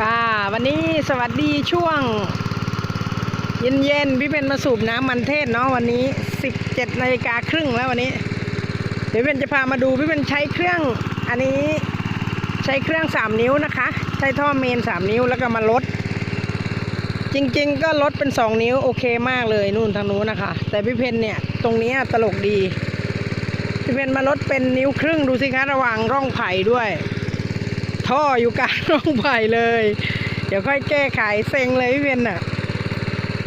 ค่ะวันนี้สวัสดีช่วง เย็นๆพี่เป็นมาสูบน้ำมันเทศเนาะวันนี้17นาฬิกาครึ่งแล้ววันนี้ เดี๋ยวพี่เป็นจะพามาดูพี่เป็นใช้เครื่องอันนี้ใช้เครื่อง3นิ้วนะคะ ใช้ท่อเมน3นิ้วแล้วก็มาลด จริง ๆ ก็ลดเป็น2นิ้วโอเคมากเลยนู่นทางนู้นนะคะ แต่พี่เพนเนี่ยตรงนี้ตลกดี พี่เพนมาลดเป็นนิ้วครึ่งดูสิคะระหว่างร่องไผ่ด้วย ท่ออยู่กลางร่องไผ่เลย เดี๋ยวค่อยแก้ไขเซ็งเลยพี่เพนน่ะ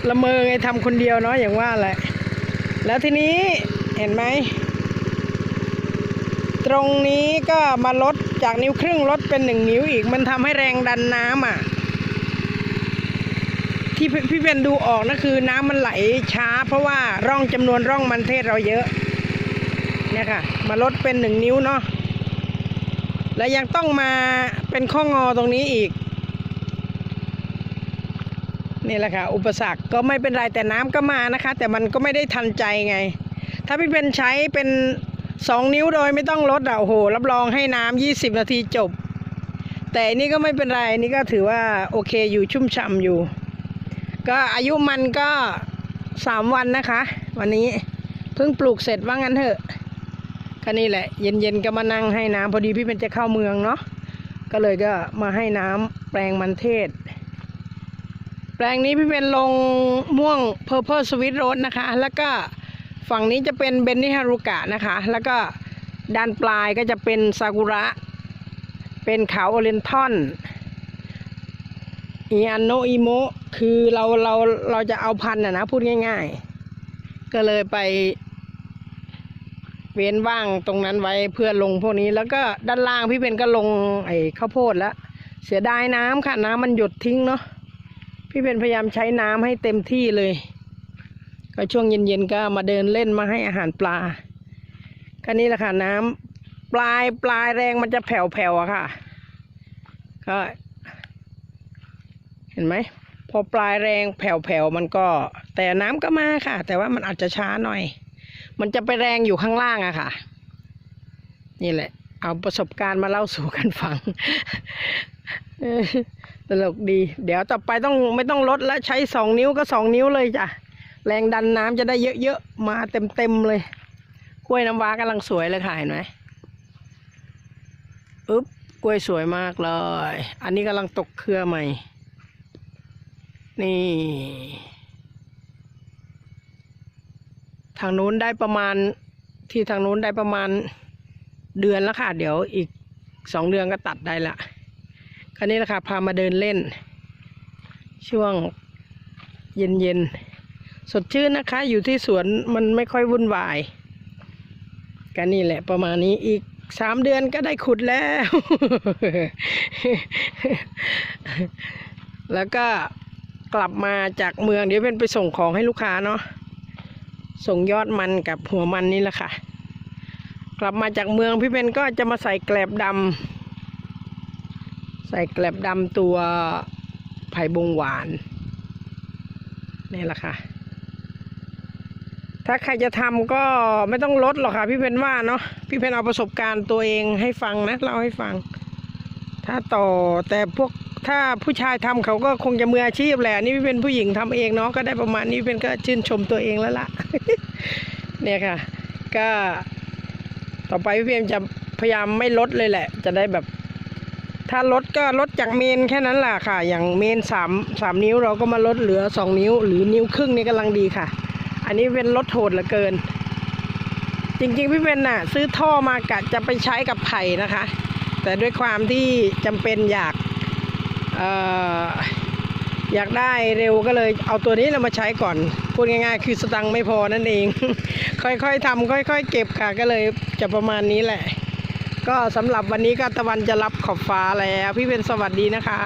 ละเมอไงทำคนเดียวเนาะอย่างว่าแหละ แล้วทีนี้เห็นไหม ตรงนี้ก็มาลดจากนิ้วครึ่งลดเป็นหนึ่งนิ้วอีก มันทำให้แรงดันน้ำอะ ที่พี่เป็นดูออกนะคือน้ำมันไหลช้า เพราะว่าร่องจำนวนร่องมันเทศเราเยอะ เนี่ยค่ะ มาลดเป็นหนึ่งนิ้วเนาะ และยังต้องมาเป็นข้องอตรงนี้อีก นี่แหละค่ะ อุปสรรคก็ไม่เป็นไรแต่น้ำก็มานะคะ แต่มันก็ไม่ได้ทันใจไง ถ้าพี่เป็นใช้เป็นสองนิ้วโดยไม่ต้องลดอะโอ้โห รับรองให้น้ำยี่สิบนาทีจบ แต่นนี้ก็ไม่เป็นไรนนี่ก็ถือว่าโอเคอยู่ชุ่มฉ่ำอยู่ ก็อายุมันก็สามวันนะคะ วันนี้เพิ่งปลูกเสร็จว่างั้นเถอะ ก็นี่แหละ เย็นๆก็มานั่งให้น้ำพอดีพี่เป็นจะเข้าเมืองเนาะก็เลยก็มาให้น้ำแปลงมันเทศ แปลงนี้พี่เป็นลงม่วง Purple Sweet Rose นะคะ แล้วก็ฝั่งนี้จะเป็นเบนนิฮารุกะนะคะ แล้วก็ด้านปลายก็จะเป็นซากุระ เป็นขาวโอเรนทอนอีอันโนอิโมคือเราเราเราจะเอาพันธุ์นะนะพูดง่าย ๆ ก็เลยไป เว้นว่างตรงนั้นไว้เพื่อลงพวกนี้ แล้วก็ด้านล่างพี่เป็นก็ลงไอ้ข้าวโพดแล้ว เสียดายน้ำค่ะน้ำมันหยดทิ้งเนาะพี่เป็นพยายามใช้น้ำให้เต็มที่เลย ก็ช่วงเย็นๆก็มาเดินเล่นมาให้อาหารปลาก็นี่แหละค่ะน้ำปลายปลายแรงมันจะแผ่วๆอะค่ะก็เห็นไหมพอปลายแรงแผ่วๆมันก็ แต่น้ำก็มาค่ะ แต่ว่ามันอาจจะช้าหน่อย มันจะไปแรงอยู่ข้างล่างอะค่ะ นี่แหละ เอาประสบการณ์มาเล่าสู่กันฟังตลกดี เดี๋ยวต่อไปต้องไม่ต้องลดแล้วใช้สองนิ้วก็สองนิ้วเลยจ้ะ แรงดันน้ำจะได้เยอะๆ มาเต็มๆเลย กล้วยน้ำว้ากำลังสวยเลยค่ะเห็นไหมอึ๊บกล้วยสวยมากเลย อันนี้กำลังตกเครือใหม่ นี่ ทางนู้นได้ประมาณที่ทางนู้นได้ประมาณเดือนแล้วค่ะ เดี๋ยวอีกสองเดือนก็ตัดได้ละคราวนี้แหละค่ะพามาเดินเล่น ช่วงเย็นๆสดชื่นนะคะ อยู่ที่สวนมันไม่ค่อยวุ่นวายกันนี่แหละประมาณนี้อีกสามเดือนก็ได้ขุดแล้ว แล้วก็กลับมาจากเมืองเดี๋ยวเป็นไปส่งของให้ลูกค้าเนาะ ส่งยอดมันกับหัวมันนี่แหละค่ะ กลับมาจากเมืองพี่เบนก็จะมาใส่แกลบดำใส่แกลบดำตัวไผ่บงหวานนี่แหละค่ะ ถ้าใครจะทำก็ไม่ต้องลดหรอกค่ะ พี่เพนว่าเนาะพี่เพนเอาประสบการณ์ตัวเองให้ฟังนะเล่าให้ฟัง ถ้าต่อแต่พวก ถ้าผู้ชายทำเขาก็คงจะมืออาชีพแหละนี่เป็นผู้หญิงทำเองเนาะก็ได้ประมาณนี้เป็นก็ชื่นชมตัวเองแล้วล่ะ เนี่ยค่ะ ก็ต่อไปพี่เพียมจะพยายามไม่ลดเลยแหละ จะได้แบบ ถ้าลดก็ลดจากเมนแค่นั้นแหละค่ะ อย่างเมนสามสามนิ้วเราก็มาลดเหลือสองนิ้ว หรือนิ้วครึ่งนี่กำลังดีค่ะ อันนี้เป็นลดโหดเหลือเกิน จริงๆพี่เป็นน่ะ ซื้อท่อมากะจะไปใช้กับไผ่นะคะ แต่ด้วยความที่จำเป็นอยาก อยากได้เร็วก็เลยเอาตัวนี้เรามาใช้ก่อน พูดง่ายๆ คือสตังค์ไม่พอนั่นเอง ค่อยๆทำค่อยๆ เก็บค่ะก็เลยจะประมาณนี้แหละ ก็สำหรับวันนี้ก็ตะวันจะรับขอบฟ้าแล้ว พี่เป็นสวัสดีนะคะ